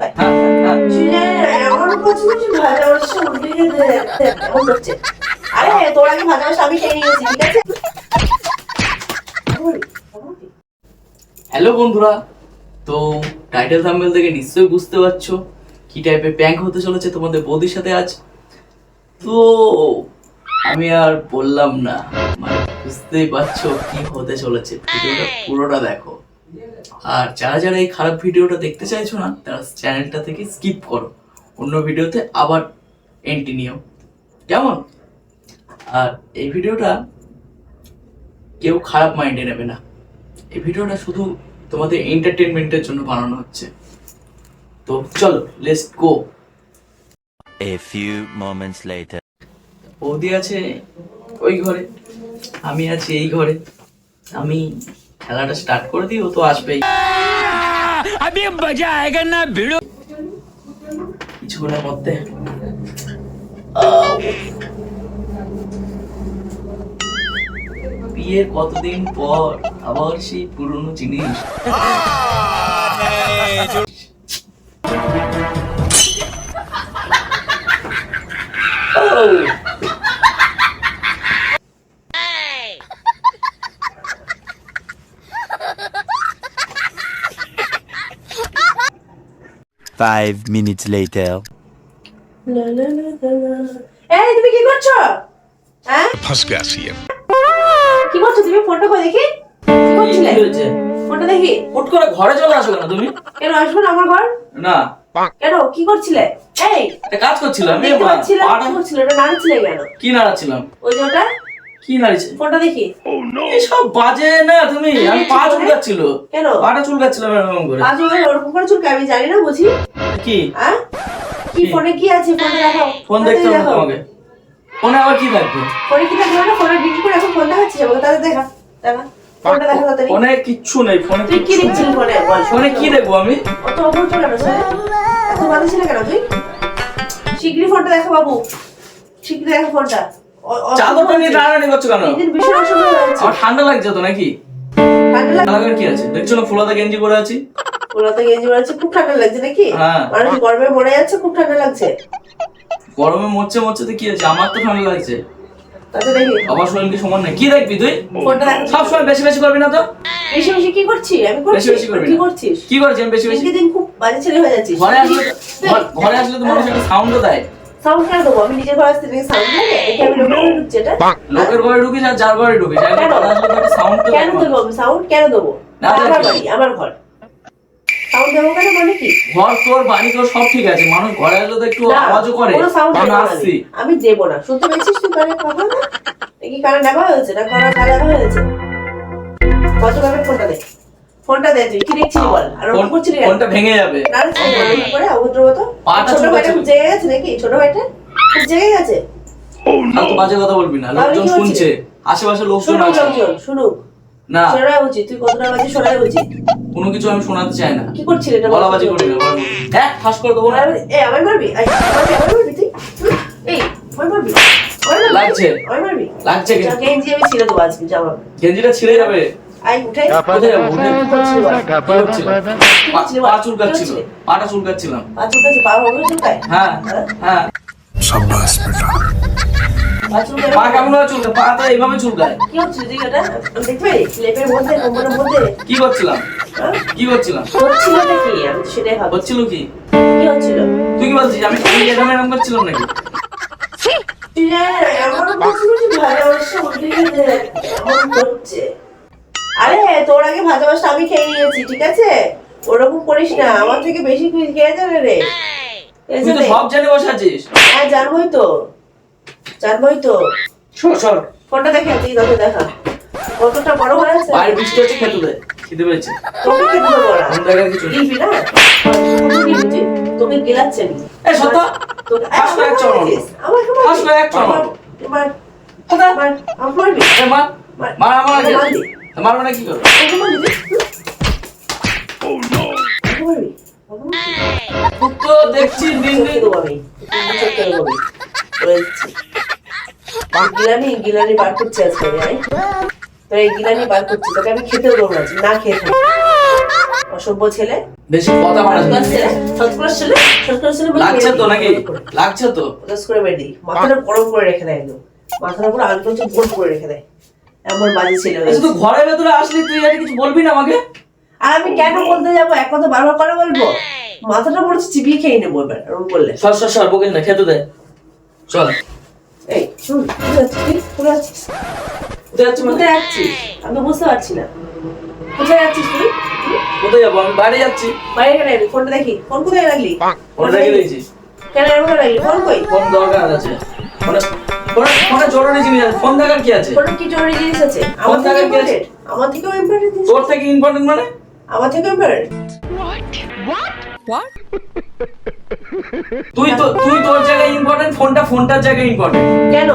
ভাই হ্যাঁ হ্যাঁ এমন করছিস ভাজা মাছ উল্টে এমন করছে। আরে তোর আগে ভাজা আমি খেয়ে নিয়েছি ঠিক আছে? হ্যালো বন্ধুরা। তো টাইটেল থাম্বনেল থেকে নিশ্চয়ই বুঝতে পারছ কি টাইপের প্যাঙ্ক হতে চলেছে তোমাদের বৌদির সাথে আজ। তো আমি আর বললাম না মানে বুঝতেই পারছ কি হতে চলেছে। ভিডিওটা পুরোটা দেখো। আর যারা যারা এই খারাপ ভিডিওটা দেখতে চাইছো না তারা চ্যানেলটা থেকে স্কিপ করো। অন্য ভিডিওতে আবার এন্ট্রি নিও। কেমন? আর এই ভিডিওটা কেউ খারাপ মাইন্ডে নেবে না। এই ভিডিওটা শুধু তোমাদের এন্টারটেনমেন্টের জন্য বানানো হচ্ছে। তো চলো let's go A few moments later. বৌদি আছে ওই ঘরে আমি আছি এই ঘরে। আমি খেলাটা স্টার্ট করে দিই ও তো আসবেই अभी मजा आएगा ना भिड़ो কিছুক্ষণের মধ্যে আউ। বিয়ের কতদিন পর আবার সেই পুরনো জিনিস আউ। ফাইভ মিনিটস লেটার এই তুমি কি করছ? হ্যাঁ? ফাঁস গেছি ইয়ে। কি করছ তুমি? ফোনটা করে দেখি? কি করছিলে? ফোনটা দেখি। ফট করে ঘরে চলে আসো না তুমি? কেন আসবে না আমার ঘর? না। কেন কি করছিলে? এই কাজ করছিলাম আমি করছিলাম নাড়াচ্ছিলে কেন? কি নাড়াচ্ছিলাম? ওই ওটা? কি নাড়িছে? ফোনটা দেখি। এসব বাজে না তুমি। আমি পা চুলকাচ্ছিল। কেন? পাটা চুলকাচ্ছিলাম এরকম করে। ওই ওরকম করে চুলকে আমি জানি না বুঝি। কি? হ্যাঁ কি? ফোনে কি আছে? ফোনটা দেখাও। ফোন দেখতে হবে তোমাকে। ফোনে আবার কি থাকবে ফোনে কি থাকবে না ফোনে বিক্রি করে এখন ফোন দেখাচ্ছিস আমাকে তাদের দেখা। দেখা। ফোনটা দেখা ফোনে কিচ্ছু নেই ফোনে তুই কি দেখছিলি ফোনে? ফোনে কি দেখব আমি? অত কেন এত বাধা ছিল কেন তুই? শিগগিরই ফোনটা দেখা বাবু। শিগগিরই দেখা ফোনটা। চাদরটা নিয়ে টানাটানি করছ কেন? আমার ঠান্ডা লাগছে তো নাকি? ঠান্ডা লাগার কি আছে? দেখছ না ফুলাতে গেঞ্জি পরে আছি? ওরাতে গেঞ্জি পরেছে খুব ঠান্ডা লাগছে নাকি? হ্যাঁ। মানুষ গরমে মরে যাচ্ছে খুব ঠান্ডা লাগছে। গরমে মরছে মরছে তো কি আছে আমার তো ঠান্ডা লাগছে। আবার সমান নেই? কি দেখবি তুই? সব সময় বেশি বেশি করবি না তো? বেশি বেশি কি করছি? আমি বেশি বেশি করবি কি করছিস? কি করছি আমি বেশি বেশি? দিন খুব বাজে ছেলে হয়ে যাচ্ছিস। ঘরে আসলে তো- ঘরে আসলে তো মানুষ একটা সাউন্ডও দেয়। সাউন্ড কেন দেবো? আমি নিজের ঘরে আসতে দেখি সাউন্ড লাগে দেখি আমি লোকের ঘরে ঢুকছি এটা লোকের ঘরে ঢুকিস আর যার ঘরে ঢুকিস একবার কেন? ঘরে আসলে তো একটা সাউন্ড কেন দেবো। আমি? সাউন্ড কেন দেবো? না, আমার বাড়ি আমার ঘর। সাউন্ড দেবো কেন মানে কি? ঘর তোর বাড়ি তোর সব ঠিক আছে। মানুষ ঘরে আসলে তো একটু আওয়াজও করে। সাউন্ড আমি আসছি। আমি। আমি দেবো না। শুনতে পেয়েছিস তুই কানে কথা না কি কানে ডাকা হয়েছে না? কানে কানে হয়েছে। কত টাকার ফোনটা দে ফোনটা দে তুই কি দেখছিলি বল আর ফোন- ফোনটা ভেঙে যাবে। না রে, করে অভদ্র মতো পাটা ছোট ভাইটা খুব জেগে গেছে নাকি? ছোট ভাইটা? খুব জেগে গেছে। ফালতু বাজে কথা বলবি না লোকজন শুনছে আশেপাশে লোকজন শুনুক আছে। শুনুক। না। শোনা উচিত তুই কতটা বাজে শোনাই উচিত কোনো কিছু আমি শোনাতে চাই না। কি করছিলি এটা বল? বলাবাজি করবি না। হ্যাঁ ফাঁস করে দেবো না। এ আমায় মারবি? আমায় মারবি তুই? এই মারবি? লাগছে। মারবি? লাগছে কি? গেঞ্জি আমি ছিঁড়ে দেবো আজকে যাব গেঞ্জিটা ছিঁড়ে যাবে। হ্যাঁ। হ্যাঁ। কি করছিলাম? কি করছিলাম? সেটাই কি? তুই কি বলছিস আমি এই এরকম করছিলাম নাকি? আমার আরে তোর আগে ভাজা মাছটা আমি খেয়ে নিয়েছি ঠিক আছে? ওরকম করিস না আমার থেকে বেশি তুই খেয়ে যাবে রে। তুই তো সব জেনে বসে আছিস। হ্যাঁ জানবই তো। জানবই তো। সর সর ফোনটা দেখে তুই তোকে দেখা। কতটা বড় হয়েছে বাইরে বৃষ্টি হচ্ছে খেতে দে পেয়েছে তোকে খেতে দেবো না জায়গায় কিছু। গিলবি না? তোকে গিলাচ্ছে নি। সত্য। তোকে চড় চড় এ মার মার। মার আমার আগে। মার কি করব? মারবি তো দেখছি দিন দিন। দেবো আমি চোখে দেবো আমি বলে দিচ্ছি গিলানি গিলানি বার করছি আজকে আমি এই গিলানি বার করছি তোকে আমি খেতেও দেবো না না খেয়ে অসভ্য ছেলে। বেশি কথা বাড়াস না। ছেলে ছেলে লাগছে তো নাকি? লাগছে তো? করে মেরে মাথাটা গরম করে রেখে দেয় মাথার উপর আলু গোল করে রেখে দেয়। এমন বাজে ছেলে হয়েছে। তুই ঘরের ভেতরে আসলি তুই এটা কিছু বলবি না আমাকে? আর আমি কেন বলতে যাব? এক কথা বারবার করে বলব। মাথাটা পড়ছে চিবিয়ে খেয়ে নেব এবার এরকম বললে সর সর সর বকিস না খেতে দে। চল। এই শুন কোথায় মানে? আমি তো বুঝতে পারছি না। কোথায় যাচ্ছিস তুই? কোথায় যাব? আমি বাইরে যাচ্ছি। বাইরে কেন এলি? ফোনটা দেখি। ফোন কোথায় রাখলি? ফোনটা রেখে দিয়েছি কেন এরকম রাখলি? ফোন কই? ফোন দরকার আছে। ফোনে ফোনে ফোনে জরুরি জিনিস আছে ফোন দেখার কি আছে? ফোনে কি জরুরি জিনিস আছে? আমার থেকে দেখার কি আছে? ইম্পর্টেন্ট আমার থেকেও ইম্পর্টেন্ট জিনিস? তোর থেকে ইম্পর্টেন্ট মানে? আমার থেকে ইম্পর্টেন্ট তুই তো তুই তোর জায়গায় ইম্পর্টেন্ট ফোনটা ফোনটার জায়গায় ইম্পর্টেন্ট কেন?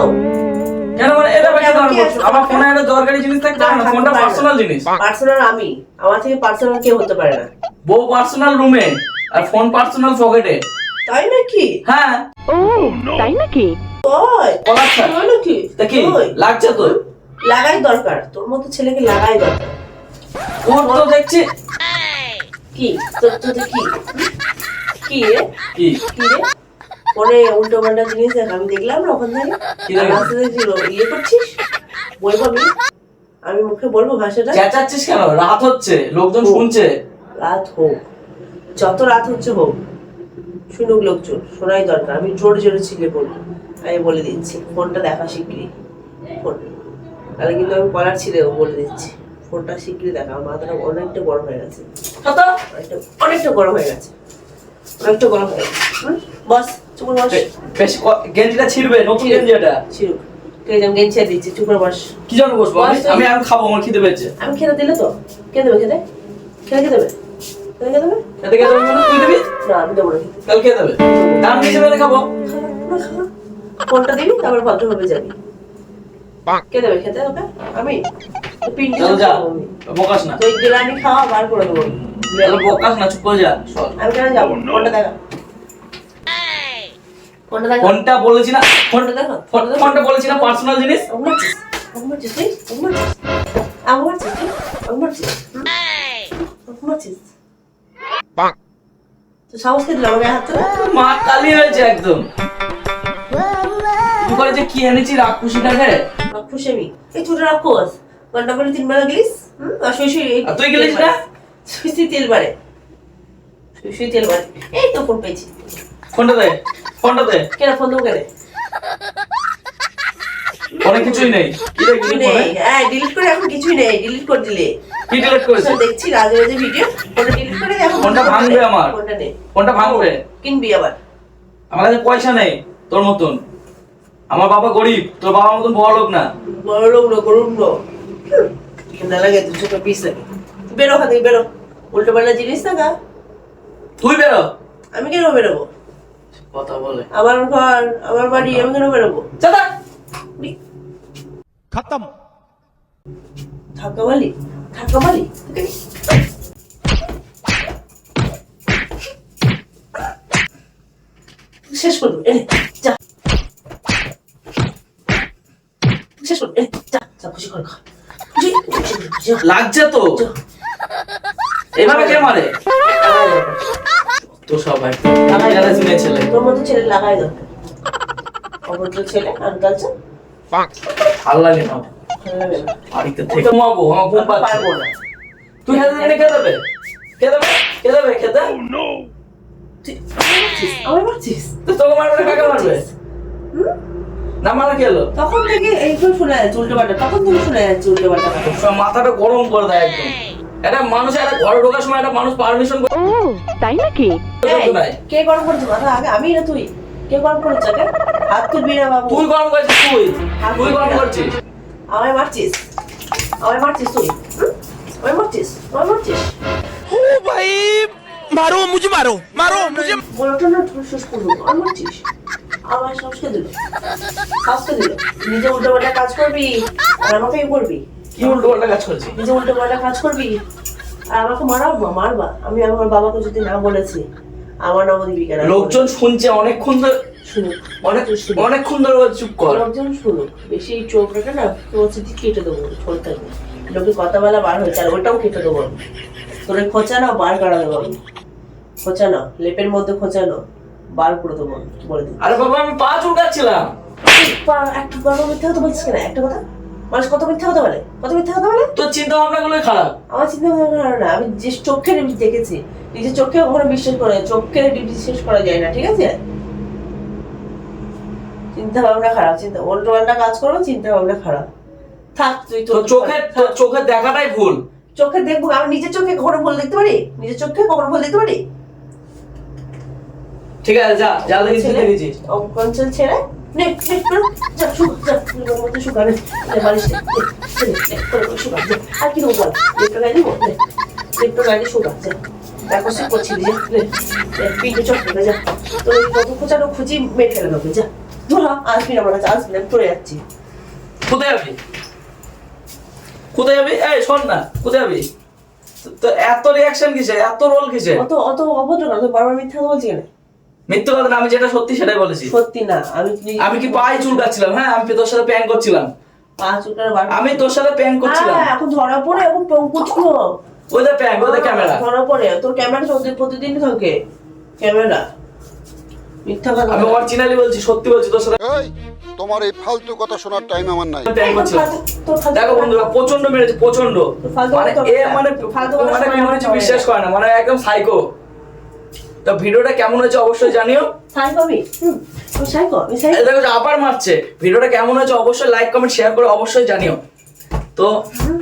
কেন মানে এটা বেশি দরকার আমার ফোনে একটা দরকারি জিনিস না, ফোনটা পার্সোনাল জিনিস। পার্সোনাল আমি। আমার থেকে পার্সোনাল কেউ হতে পারে না। বউ পার্সোনাল রুমে আর ফোন পার্সোনাল পকেটে তাই নাকি? হ্যাঁ। ওই পলাচ্ছা তাই নাকি? তা কি লাগছে তো লাগাই দরকার। তোর মতো ছেলেকে লাগাই দরকার। ওর তো দেখছি? কি? তোর তোর কি কি রে? কি? কি রে? ফোনে উল্টো পাল্টা জিনিস দেখ আমি দেখলাম না ওখান থেকে। রাস্তা ইয়ে করছিস? আমি মুখে বলব ভাষাটা? চেঁচাচ্ছিস কেন? রাত হচ্ছে লোকজন শুনছে। রাত হোক। যত রাত হচ্ছে হোক। শুনুক লোকজন শোনাই দরকার। আমি জোরে জোরে ছিলে বলব। আমি বলে দিচ্ছি ফোনটা দেখা শিগগিরি ফোন। তাহলে কিন্তু আমি কলার ছিলে বলে দিচ্ছি। ফোনটা শিগগিরি দেখা। আমার মাথাটা অনেকটা গরম হয়ে গেছে। অনেকটা অনেকটা গরম হয়ে গেছে। অনেকটা গরম হয়ে গেছে? বস চুপ বস। বেশ গেঞ্জিটা ছিড়বে নতুন গেঞ্জি এটা ছিড়ুক আছে আমি গেঞ্চি দিচ্ছি চুপ বস। কি জন্য বসবো? আমি? বস আমি আর খাব আমার খিদে পেয়েছে। আমি খেতে দিলে তো? কে দেবে খেতে? খেতে খেতে দেবে? খেতে খেতে মানে তুই দিবি? না আমি দেবো না। কাল কে দেবে? দাম হিসেবে খাব? ফোনটা দিবি তারপর ভদ্রভাবে যাবি। কে দেবে খেতে ওকে আমি? পিন্ডি যা। বকাস না। তো এই খাওয়া বার করে দেবো। বকাস না চুপ করে যা আমি কেন যাব? ফোনটা দেখা। ফোনটা বলেছি না। ফোন ফোনটা দেখো। ফোনটা বলেছি না পার্সোনাল জিনিস? ঘুমাচ্ছিস ঘুমাচ্ছিস তুই? ঘুমাচ্ছিস আ ঘুমাচ্ছিস তুই ঘুমাচ্ছিস ঘুমাচ্ছিস তো সাহস কে দিল আমাকে হাত মা কালি হয়েছে একদম। তুই করে যে কি এনেছি রাগ খুশিটাকে খুশি আমি। এই ছোট রাক্ষস। ঘণ্টা করে তিন বেলা গেলিস? আর শুই তুই গেলিস না? শুই তেল বাড়ে। শুই শুই তেল বাড়ে। এই তো ফোন পেয়েছি। ফোনটা দে ফোনটা দে। কেন ফোন দেবো কেন অনেক কিছুই নেই। কি? নেই। হ্যাঁ ডিলিট করে এখন কিছুই নেই। ডিলিট করে দিলে। কি ডিলিট করেছিস? দেখছি রাজে রাজে ভিডিও আমার। পয়সা নেই তোর মতন। আমার বাবা গরিব তোর বাবার মতন বড় লোক না। বড় লোক না লাগে তুই ছোট পিস লাগে। বেরো খাতে বেরো। উল্টো পাল্টা জিনিস না তুই বেরো। আমি কেন বেরোবো? কথা বলে। আমার ঘর আমার বাড়ি আমি কেন বেরোবো? চাদা থাকা বালি থাকা বালি শেষ করব যা। শেষ করব যা যা খুশি করে খা। লাগছে তো। এভাবে কে মারে? তো সবাই ছেলে তোর মতো ছেলে লাগাই দরকার অভদ্র ছেলে লাগে না। ভালো লাগে না। বাড়িতে থেকে ঘুমাবো আমার ঘুম পাচ্ছে। পারব না। তুই হাতে দিনে কে দেবে? কে দেবে? কে দেবে খেতে? তুই আমার মারছিস? তো তোমার মারবে কাকে মারবে? না মারা গেল তখন থেকে এইগুলো শোনা যাচ্ছে উল্টো পাল্টা। তখন থেকে শোনা যাচ্ছে উল্টো পাল্টা মাথাটা গরম করে দেয় একদম। একটা মানুষ একটা ঘরে ঢোকার সময় একটা মানুষ পারমিশন ও তাই নাকি? কে গরম করছে? মাথা আগে আমি না তুই? কে গরম করছে আগে? হাত তুলবি না বাবু? তুই গরম করছিস তুই? তুই গরম করছিস? আমায় মারছিস? আমায় মারছিস তুই? আমায় মারছিস? আমায় মারছিস? ও ভাই! মারো মুঝে মারো মারো মুঝে ঘটনা শেষ করব। আর মারছিস? আমার শ্বাসকে দিল। শ্বাসকে দিল। নিজে উল্টো পাল্টা কাজ করবি আর আমাকে ইয়ে করবি। কি উল্টো পাল্টা কাজ করছিস? নিজে উল্টো পাল্টা কাজ করবি আর আমাকে মারাবা মারবা। আমি আমার বাবাকে যদি না বলেছি আমার নাম দীপিকা লোকজন শুনছে অনেক ধরে শুনো অনেক অনেকক্ষণ ধরে চুপ কর। লোকজন শুনো বেশি চোখ রেখে না তোর সাথে কেটে দেবো ছোট থাকবে লোকে কথা বলা বার হয়েছে আর ওটাও কেটে দেবো তোর খোঁচা না বার করা দেবো খোঁচানো লেপের মধ্যে খোঁচানো বার করে দেবো বলে দিই আরে বাবা আমি পা চুলকাচ্ছিলাম। একটু বারো মিথ্যা কথা বলছিস কেন? একটা কথা? মানুষ কত মিথ্যা কথা বলে? কত মিথ্যা কথা বলে? তোর চিন্তা ভাবনা গুলোই খারাপ। আমার চিন্তা ভাবনা করে না আমি যে চোখে দেখেছি নিজের চোখে কখনো বিশ্বাস করে চোখে বিশ্বাস করা যায় না ঠিক আছে? চিন্তা ভাবনা খারাপ চিন্তা উল্টো পাল্টা কাজ করো চিন্তা ভাবনা খারাপ। থাক তুই তোর চোখের তোর চোখের দেখাটাই ভুল। চোখে দেখব আমি নিজের চোখে কখনো ভুল দেখতে পারি? নিজের চোখে কখনো ভুল দেখতে পারি? ঠিক আছে যা যা অঙ্কঞ্চল ছেড়ে? নে নে নে, যা শুকা যা ফুলের মধ্যে শুকা নে নে, বালিশ নে, নে, নে, নে, করে করে শুকা আর কি দেবো বল লেপটা গায়ে দিব নে। লেপটা গায়ে শুকা যা তারপর সে করছিলি যা নে নে, পিঠে চট করে যা। তোর কত খোঁচানো খুঁজি মেরে ফেলে দেবে যা। ধরা আসবি না আমার কাছে আসবি না চলে যাচ্ছি। কোথায় যাবি? কোথায় যাবি? এই শোন না কোথায় যাবি? তো- তো এত রিয়াকশন কিসে এত রোল কিসে অত অত অভদ্র না তুই বারবার মিথ্যা বলছি কেন? মিথ্যে কথা না আমি যেটা সত্যি সেটাই বলেছি। সত্যি না আমি কি- আমি কি পায়ে চুলকাচ্ছিলাম হ্যাঁ? আমি তোর সাথে প্যাং করছিলাম? পা আমি তোর সাথে প্যাং করছিলাম। হ্যাঁ, এখন ধরা পড়ে এখন পঙ্কুচলো ওই দেখ প্যাং ওই দেখ ক্যামেরা ধরা পড়ে। তোর ক্যামেরা চলতে প্রতিদিন থাকে। ক্যামেরা। মিথ্যা কথা আমি অরিজিনালি বলছি সত্যি বলছি তোর সাথে। এই তোমার এই ফালতু কথা শোনার টাইম আমার নাই। দেখো বন্ধুরা প্রচণ্ড মেরেছে প্রচণ্ড ফালতু মানে এ মানে ফালতু মানে শোনা কোনো আমার কিছু হয় না। বিশ্বাস করে না মানে একদম সাইকো তো ভিডিওটা কেমন হয়েছে অবশ্যই জানিও। দেখো আবার মারছে। ভিডিওটা কেমন হয়েছে অবশ্যই লাইক কমেন্ট শেয়ার করে অবশ্যই জানিও। তো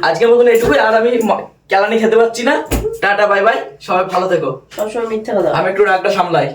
আজকের মতন এটুকুই আর আমি কেলানি খেতে পাচ্ছি না। টাটা বাই বাই সবাই ভালো থেকো। সবসময় মিথ্যা কথা। আমি একটু রাগটা সামলাই।